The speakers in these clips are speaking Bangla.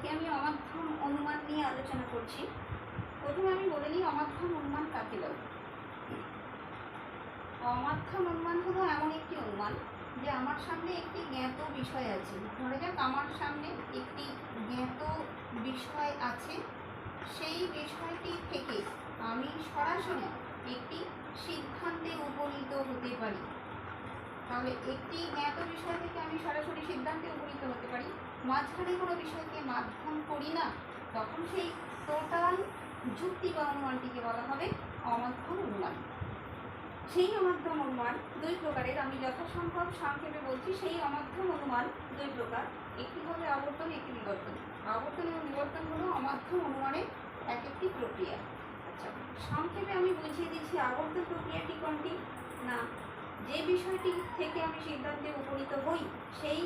আজকে আমি অমাধ্যম অনুমান নিয়ে আলোচনা করছি। প্রথমে আমি বলে নিই অমাধ্যম অনুমান কাকে বলে? অমাধ্যম অনুমান হলো এমন একটি অনুমান যে আমার সামনে একটি জ্ঞাত বিষয় আছে। ধরে যাক, আমার সামনে একটি জ্ঞাত বিষয় আছে। সেই বিষয়টি থেকে আমি সরাসরি একটি সিদ্ধান্তে উপনীত হতে পারি। তাহলে একটি জ্ঞাত বিষয় থেকে আমি সরাসরি সিদ্ধান্তে উপনীত হতে পারি। মাঝখানে কোনো বিষয়কে মাধ্যম করি না, তখন সেই টোটাল যুক্তি বা অনুমানটিকে বলা হবে অমাধ্যম অনুমান সেই অমাধ্যম অনুমান দুই প্রকারের, আমি যথাসম্ভব সংক্ষেপে বলছি, সেই অমাধ্যম অনুমান দুই প্রকার, একটি হবে আবর্তন একটি বিবর্তন। আবর্তন এবং বিবর্তন হলো অমাধ্যম অনুমানের এক একটি প্রক্রিয়া। আচ্ছা সংক্ষেপে আমি বুঝিয়ে দিচ্ছি আবর্তন প্রক্রিয়াটি কোনটি? না, যে বিষয়টি থেকে আমি সিদ্ধান্তে উপনীত হই, সেই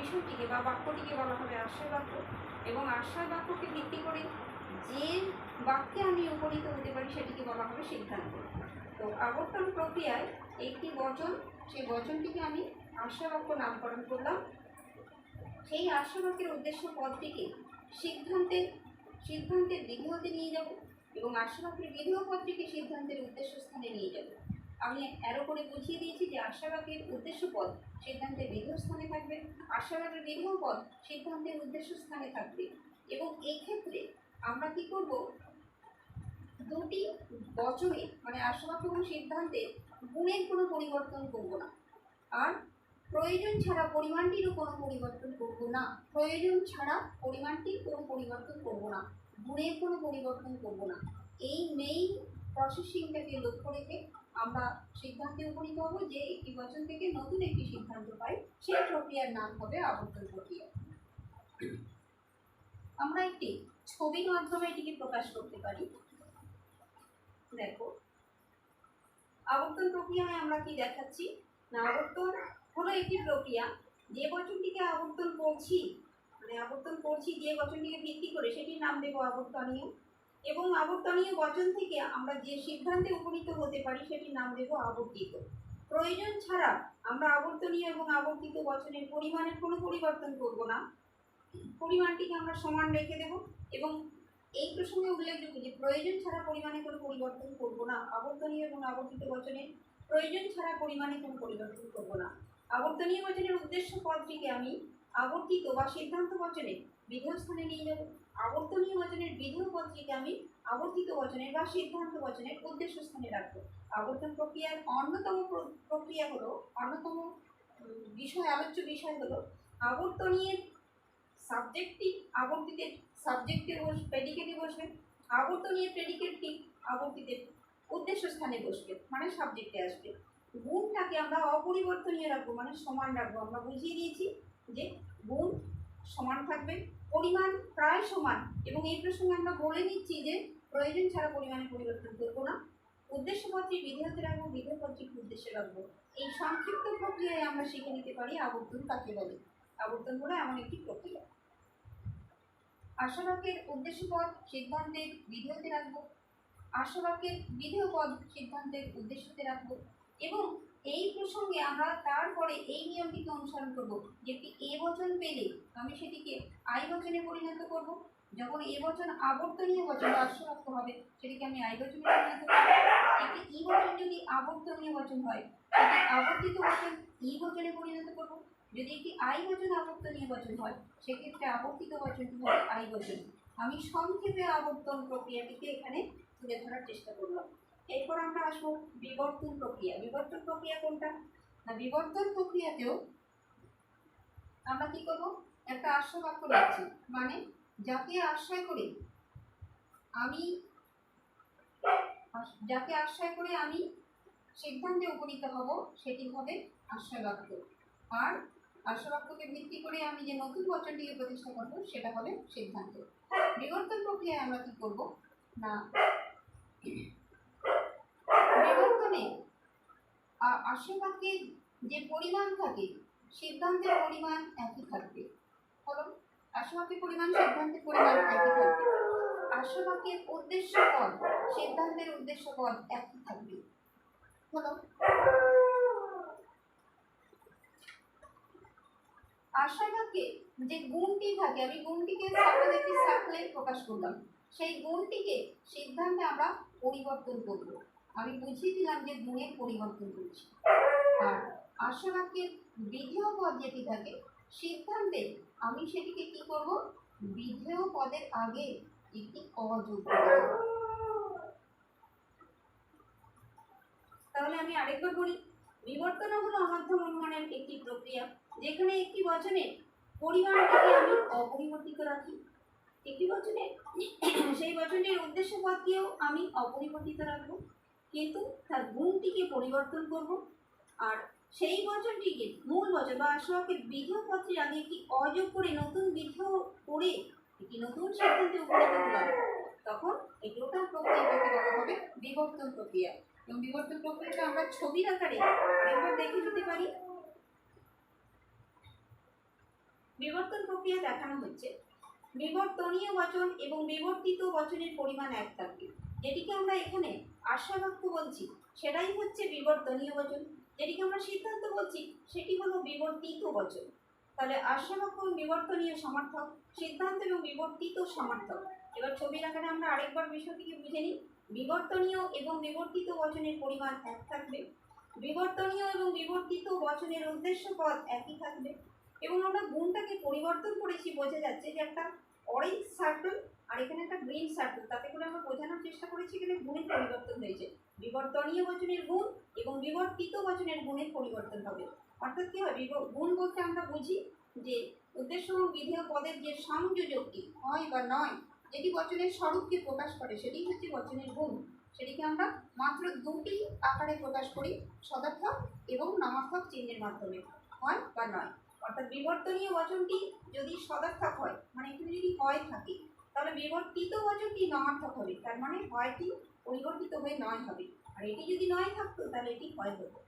বিষয়টিকে বা বাক্যটিকে বলা হবে আশ্রয় বাক্য। এবং আশ্রয় বাক্যকে ভিত্তি করে যে বাক্যে আমি উপনীত হতে পারি, সেটিকে বলা হবে সিদ্ধান্ত। তো আবর্তন প্রক্রিয়ায় একটি বচন, সেই বচনটিকে আমি আশ্রয় বাক্য নামকরণ করলাম। সেই আশ্রয় বাক্যের উদ্দেশ্য পদটিকে সিদ্ধান্তের সিদ্ধান্তের বিধি হতে নিয়ে যাব এবং আশ্রয় বাক্যের বিধেয় পদটিকে সিদ্ধান্তের উদ্দেশ্য স্থানে নিয়ে যাব। আমি অ্যারো করে বুঝিয়ে দিয়েছি যে আশাবাগের উদ্দেশ্য পদ সিদ্ধান্তের বিধেয় স্থানে থাকবে। আশাবাগের বিধেয় পদ সিদ্ধান্তের উদ্দেশ্য স্থানে থাকবে। এবং এই ক্ষেত্রে আমরা কি করব? দুটি বচনে মানে আশাবাগ এবং সিদ্ধান্তে গুণের কোনো পরিবর্তন করব না। আর প্রয়োজন ছাড়া পরিমাণটিরও কোনো পরিবর্তন করব না। প্রয়োজন ছাড়া পরিমাণটির কোনো পরিবর্তন করব না। গুণের কোনো পরিবর্তন করব না। এই মেইন প্রসেসিংটাকে লক্ষ্য রেখে আমরা সিদ্ধান্তে উপনীত হব যে একটি বচন থেকে নতুন একটি সিদ্ধান্ত পাই, সেই প্রক্রিয়ার নাম হবে আবর্তন প্রক্রিয়া। আমরা একটি ছবির মাধ্যমে এটিকে প্রকাশ করতে পারি। দেখো, আবর্তন প্রক্রিয়ায় আমরা কি দেখাচ্ছি? না, আবর্তন হলো একটি প্রক্রিয়া। যে বচনটিকে আবর্তন করছি মানে আবর্তন করছি যে বচনটিকে ভিত্তি করে, সেটির নাম দেবো আবর্তনীয়। এবং আবর্তনীয় বচন থেকে আমরা যে সিদ্ধান্তে উপনীত হতে পারি, সেটির নাম দেব আবর্তিত। প্রয়োজন ছাড়া আমরা আবর্তনীয় এবং আবর্তিত বচনের পরিমাণের কোনো পরিবর্তন করব না। পরিমাণটিকে আমরা সমান রেখে দেব এবং এই প্রসঙ্গে উল্লেখযোগ্য যে প্রয়োজন ছাড়া পরিমাণে কোনো পরিবর্তন করব না। আবর্তনীয় এবং আবর্তিত বচনের প্রয়োজন ছাড়া পরিমাণে কোনো পরিবর্তন করব না। আবর্তনীয় বচনের উদ্দেশ্য পদটিকে আমি আবর্তিত বা সিদ্ধান্ত বচনে বিধেয় স্থানে নিয়ে যাব আবর্তনীয় বচনের বিধেয় পত্রিকে আমি আবর্তিত বচনের বা সিদ্ধান্ত বচনের উদ্দেশ্য স্থানে রাখব। আবর্তন প্রক্রিয়ার অন্যতম প্রক্রিয়া হলো, অন্যতম বিষয়, আলোচ্য বিষয় হলো আবর্তনীয় সাবজেক্টটি আবর্তিতের সাবজেক্টে বস প্রেডিকেটে বসবে আবর্তনীয় প্রেডিকেটটি আবর্তিতের উদ্দেশ্য স্থানে বসবে মানে সাবজেক্টে আসবে। গুণটাকে আমরা অপরিবর্তনীয় রাখব মানে সমান রাখব। আমরা বুঝিয়ে দিয়েছি যে গুণ সমান থাকবে। পরিমাণ প্রায় সমান। এবং এই প্রসঙ্গে আমরা বলে নিচ্ছি যে প্রয়োজন ছাড়া পরিমাণে পরিবর্তন করব না। উদ্দেশ্যপত্রী বিধেয়তে রাখব বিধেয়পত্রিক উদ্দেশ্যে রাখব। এই সংক্ষিপ্ত প্রক্রিয়ায় আমরা শিখে নিতে পারি আবর্তন কাকে বলে। আবর্তন হলো এমন একটি প্রক্রিয়া। আশাবাকের উদ্দেশ্যপদ, সিদ্ধান্তের বিধেয়তে রাখব। আশাবাকের বিধেয় পদ সিদ্ধান্তের উদ্দেশ্যতে রাখব। এবং এই প্রসঙ্গে আমরা তারপরে এই নিয়মটিকে অনুসরণ করব যে একটি এ বচন পেলে আমি সেটিকে আই বচনে পরিণত করব। যখন এ বচন আবর্তনীয় বচন বা আশ্ববাক্য হবে, সেটিকে আমি আই বচনে পরিণত করব। একটি ই বচন যদি আবর্তনীয় বচন হয়, সেটি আবর্তিত বচন ই বচনে পরিণত করব। যদি একটি আই বচন আবর্তনীয় বচন হয়, সেক্ষেত্রে আবর্তিত বচনটি হবে আই বচন। আমি সংক্ষেপে আবর্তন প্রক্রিয়াটিকে এখানে তুলে ধরার চেষ্টা করলাম। এরপর আমরা আসব বিবর্তন প্রক্রিয়া। বিবর্তন প্রক্রিয়া কোনটা? না বিবর্তন প্রক্রিয়াতেও আমরা কি করব? একটা আশ্রয় বাক্য রাখছি মানে যাকে আশ্রয় করে আমি যাকে আশ্রয় করে আমি সিদ্ধান্তে উপনীত হব সেটি হবে আশ্রয় বাক্য। আর আশ্রয় বাক্যকে ভিত্তি করে আমি যে নতুন বচনটিকে প্রতিষ্ঠা করব সেটা হবে সিদ্ধান্ত। বিবর্তন প্রক্রিয়ায় আমরা কি করব? না বিবর্তনে আ- আশীর্বাদের যে পরিমাণ থাকে, সিদ্ধান্তের পরিমাণ একই থাকবে। হলো আশীর্বাদের পরিমাণ, সিদ্ধান্তের পরিমাণ একই থাকবে। আশীর্বাদের উদ্দেশ্য পদ সিদ্ধান্তের উদ্দেশ্য পদ একই থাকবে। হলো আশাবাদকে যে গুণটি থাকে, আমি গুণটিকে সাপোজ সার্কেলে প্রকাশ করলাম। সেই গুণটিকে সিদ্ধান্তে আমরা পরিবর্তন করব। আমি বুঝিয়ে দিলাম যে গুণের পরিবর্তন করছি আর আশাবাক্যের বিধেয় পদ যেটি থাকে, সিদ্ধান্তে আমি সেটিকে কি করব? বিধেয় পদের আগে একটি অযোগ করব তাহলে আমি আরেকবার বলি বিবর্তন হলো অমাধ্যম অনুমানের একটি প্রক্রিয়া, যেখানে একটি বচনের পরিমাণটিকে আমি অপরিবর্তিত রাখি। একটি বচনে, সেই বচনের উদ্দেশ্য পদকেও আমি অপরিবর্তিত রাখব। কিন্তু তার গুণটিকে পরিবর্তন করব। আর সেই বচনটিকে মূল বচন বা আশ্রয়কের বিধেয় পত্রের আগে একটি অযোগ করে নতুন বিধেয় করে একটি নতুন সিদ্ধান্তে উপনীত হলাম। তখন এই টোটাল প্রক্রিয়াটাকে বলা হবে বিবর্তন প্রক্রিয়া। এবং বিবর্তন প্রক্রিয়াটা আমরা ছবির আকারে একবার দেখে নিতে পারি। বিবর্তন প্রক্রিয়া দেখানো হচ্ছে বিবর্তনীয় বচন এবং বিবর্তিত বচনের পরিমাণ এক থাকবে, যেটিকে আমরা এখানে আশাবাক্য বলছি, সেটাই হচ্ছে বিবর্তনীয় বচন। যেটিকে আমরা সিদ্ধান্ত বলছি, সেটি হলো বিবর্তিত বচন। তাহলে আশাবাক্য এবং বিবর্তনীয় সমর্থক, সিদ্ধান্ত এবং বিবর্তিত সমর্থক। এবার ছবির আকারে আমরা আরেকবার বিষয়টিকে বুঝে নিই। বিবর্তনীয় এবং বিবর্তিত বচনের পরিমাণ এক থাকবে। বিবর্তনীয় এবং বিবর্তিত বচনের উদ্দেশ্য পদ একই থাকবে। এবং আমরা গুণটাকে পরিবর্তন করেছি, বোঝা যাচ্ছে যে একটা অরেঞ্জ সার্কেল আর এখানে একটা গ্রিন সার্কেল তাতে করে আমরা বোঝানোর চেষ্টা করেছি এখানে গুণের পরিবর্তন হয়েছে। বিবর্তনীয় বচনের গুণ এবং বিবর্তিত বচনের গুণের পরিবর্তন হবে। অর্থাৎ কি হয়? গুণ বলতে আমরা বুঝি যে উদ্দেশ্য এবং বিধেয় পদের যে সংযোজকটি, হয় বা নয়, যেটি বচনের স্বরূপকে প্রকাশ করে, সেটি হচ্ছে বচনের গুণ। সেটিকে আমরা মাত্র দুটি আকারে প্রকাশ করি, সদার্থক এবং নামার্থক চিহ্নের মাধ্যমে, হয় বা নয়। অর্থাৎ বিবর্তনীয় বচনটি যদি সদার্থক হয় মানে এখানে যদি হয় থাকে তাহলে বিবর্তিত বচনটি নমার্থক হবে। তার মানে হয়টি পরিবর্তিত হয়ে নয় হবে। আর এটি যদি নয় থাকতো, তাহলে এটি হয় হতো।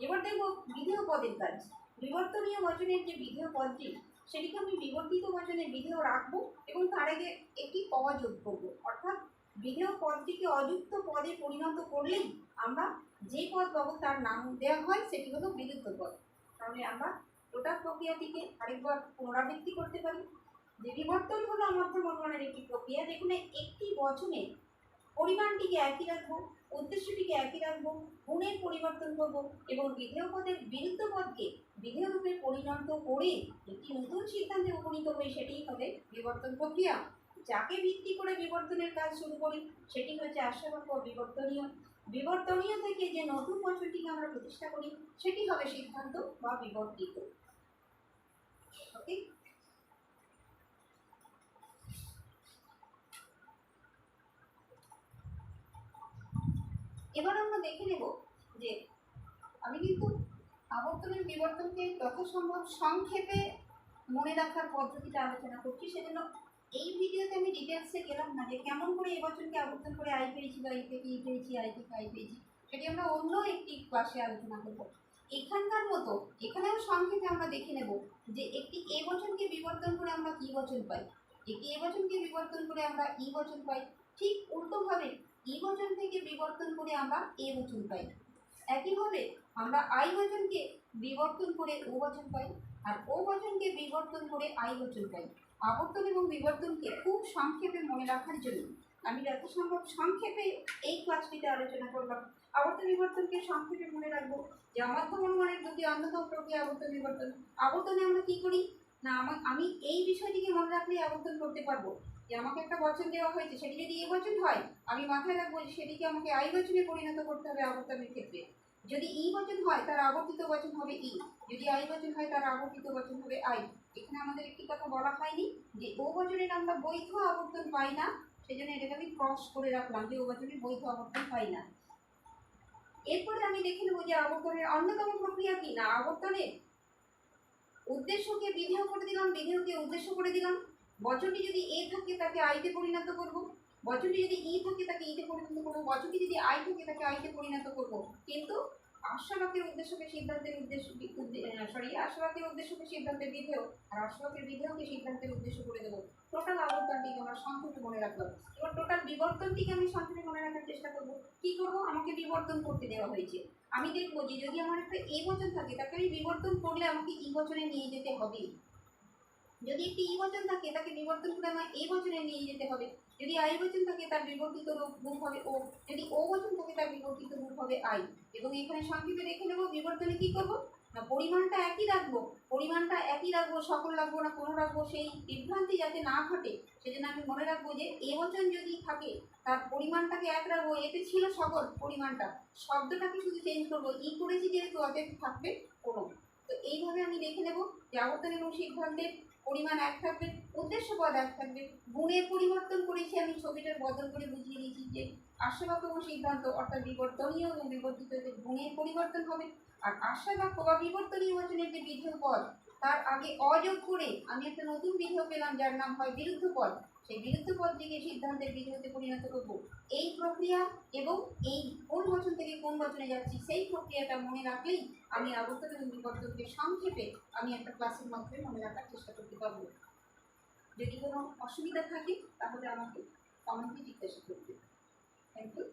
এবার দেখব বিধেয় পদের কাজ। বিবর্তনীয় বচনের যে বিধেয় পদটি, সেটিকে আমি বিবর্তিত বচনে বিধেয় রাখব এবং তার আগে একটি অযোগ করব। অর্থাৎ বিধেয় পদটিকে অযুক্ত পদে পরিণত করলেই আমরা যে পদ পাবো তার নাম দেওয়া হয়, সেটি হলো বিলুপ্ত পদ। তাহলে আমরা টোটাল প্রক্রিয়াটিকে আরেকবার পুনরাবৃত্তি করতে পারি। বিবর্তন হলো মধ্যম অনুমানের একটি প্রক্রিয়া। যেখানে একটি বচনে পরিমাণটিকে একই রাখব, উদ্দেশ্যটিকে একই রাখব, গুণের পরিবর্তন করব এবং বিধেয় পদের বিরুদ্ধ পদকে বিধেয় রূপে পরিণত করে একটি নতুন সিদ্ধান্তে উপনীত হয়ে সেটিই হবে বিবর্তন প্রক্রিয়া। যাকে ভিত্তি করে বিবর্তনের কাজ শুরু করি, সেটি হচ্ছে আশাবাক্য বিবর্তনীয়। বিবর্তনীয় থেকে যে নতুন বচনটিকে আমরা প্রতিষ্ঠা করি, সেটি হবে সিদ্ধান্ত বা বিবর্তিত। ওকে এবার আমরা দেখে নেব যে আমি কিন্তু আবর্তনের বিবর্তনকে যত সম্ভব সংক্ষেপে মনে রাখার পদ্ধতিটা আলোচনা করছি। সেজন্য এই ভিডিওতে আমি ডিটেলসে গেলাম না যে কেমন করে এবছরকে আবর্তন করে আই পেয়েছি বা এই থেকে ই পেয়েছি আই থেকে আই পেয়েছি, সেটি আমরা অন্য একটি ক্লাসে আলোচনা করব। এখানকার মতো, এখানেও সংক্ষেপে আমরা দেখে নেব যে একটি এ বচনকে বিবর্তন করে আমরা ই বচন পাই? একটি এ বচনকে বিবর্তন করে আমরা ই বচন পাই। ঠিক উল্টোভাবে ই বচন থেকে বিবর্তন করে আমরা এ বচন পাই। একইভাবে আমরা আই বচনকে বিবর্তন করে ও বচন পাই আর ও বচনকে বিবর্তন করে আই বচন পাই। আবর্তন এবং বিবর্তনকে খুব সংক্ষেপে মনে রাখার জন্য আমি যত সম্ভব সংক্ষেপে এই ক্লাসটিতে আলোচনা করলাম। আবর্তন বিবর্তনকে সংক্ষেপে মনে রাখব যে অমাধ্যম অনুমানের দুটি অন্যতম প্রক্রিয়া আবর্তন বিবর্তন। আবর্তনে আমরা কী করি? না আমা- এই বিষয়টিকে মনে রাখলেই আবর্তন করতে পারব। যে আমাকে একটা বচন দেওয়া হয়েছে, সেটি যদি এ বচন হয়, আমি মাথায় রাখব যে সেটিকে আমাকে আই বচনে পরিণত করতে হবে আবর্তনের ক্ষেত্রে। যদি ই বচন হয়, তার আবর্তিত বচন হবে ই। যদি আই বচন হয়, তার আবর্তিত বচন হবে আই। এখানে আমাদের একটি কথা বলা হয়নি যে ও বচনের আমরা বৈধ আবর্তন পাই না সেই জন্য এটাকে আমি ক্রস করে রাখলাম যে ও বচনের বৈধ আবর্তন পাই না। এরপরে আমি দেখে নেব যে আবর্তনের অন্যতম প্রক্রিয়া কি? না, আবর্তনের উদ্দেশ্যকে বিধেয় করে দিলাম, বিধেয়কে উদ্দেশ্য করে দিলাম। বচনটি যদি এ থাকে, তাকে আইতে পরিণত করব। বচনটি যদি ই থাকে, তাকে ইতে পরিণত করব। বচনটি যদি আই থাকে, তাকে আইতে পরিণত করব। কিন্তু আশ্বাবাকের উদ্দেশ্যকে সিদ্ধান্তের উদ্দেশ্য সরি আশ্বাবাকের উদ্দেশ্যকে সিদ্ধান্তের বিধেয় আর আশ্বাবাকের বিধেয়কে সিদ্ধান্তের উদ্দেশ্য করে দেবো। টোটাল আবর্তনটিকে আমরা সংক্ষেপে মনে রাখলাম এবার টোটাল বিবর্তনটিকে আমি সংক্ষেপে মনে রাখার চেষ্টা করব। কি করব? আমাকে বিবর্তন করতে দেওয়া হয়েছে। আমি দেখব যে যদি আমার একটা এ বচন থাকে, তাকে আমি বিবর্তন করলে আমাকে ই বচনে নিয়ে যেতে হবে। যদি একটি ই বচন থাকে, তাকে বিবর্তন করে আমার এই বচনে নিয়ে যেতে হবে। যদি আই বচন থাকে, তার বিবর্তিত রূপ- রূপ হবে ও। যদি ও বচন থাকে, তার বিবর্তিত রূপ হবে আই। এবং এখানে সংক্ষেপে রেখে নেব, বিবর্তনে কি করব? না, পরিমাণটা একই রাখব, পরিমাণটা একই রাখব, সকল রাখব না কোনো রাখব, সেই বিভ্রান্তি যাতে না ঘটে, সেজন্য আমি মনে রাখব যে, এ বচন যদি থাকে, তার পরিমাণটাকে এক রাখব, এতে ছিল সকল পরিমাণটা। শব্দটাকে শুধু চেঞ্জ করব, ই করেছি যেহেতু, অতএব থাকবে কোনো। তো এইভাবে আমি দেখে নেব যে আবর্তন এবং সিদ্ধান্তের পরিমাণ এক থাকবে, উদ্দেশ্য পদ এক থাকবে। গুণের পরিবর্তন করেছি আমি, ছবিটার বদল করে বুঝিয়ে দিয়েছি যে আশাবাক্য এবং সিদ্ধান্ত অর্থাৎ বিবর্তনীয় এবং বিবর্তিত এতে গুণের পরিবর্তন হবে আর আশাবাক্য বা বিবর্তনীয় বচনের যে বিধেয় পদ, তার আগে অযোগ করে আমি একটা নতুন বিধেয় পেলাম যার নাম হয় বিরুদ্ধ পদ সেই বিরুদ্ধ পদটিকে সিদ্ধান্তের বিরুদ্ধে পরিণত করব। এই প্রক্রিয়া এবং এই কোন বচন থেকে কোন বচনে যাচ্ছি, সেই প্রক্রিয়াটা মনে রাখলেই আমি আবর্তন এবং বিবর্তনকে সংক্ষেপে আমি একটা ক্লাসের মাধ্যমে মনে রাখার চেষ্টা করতে পারব। যদি কোনো অসুবিধা থাকে, তাহলে আমাকে কমেন্টে জিজ্ঞাসা করবে থ্যাংক ইউ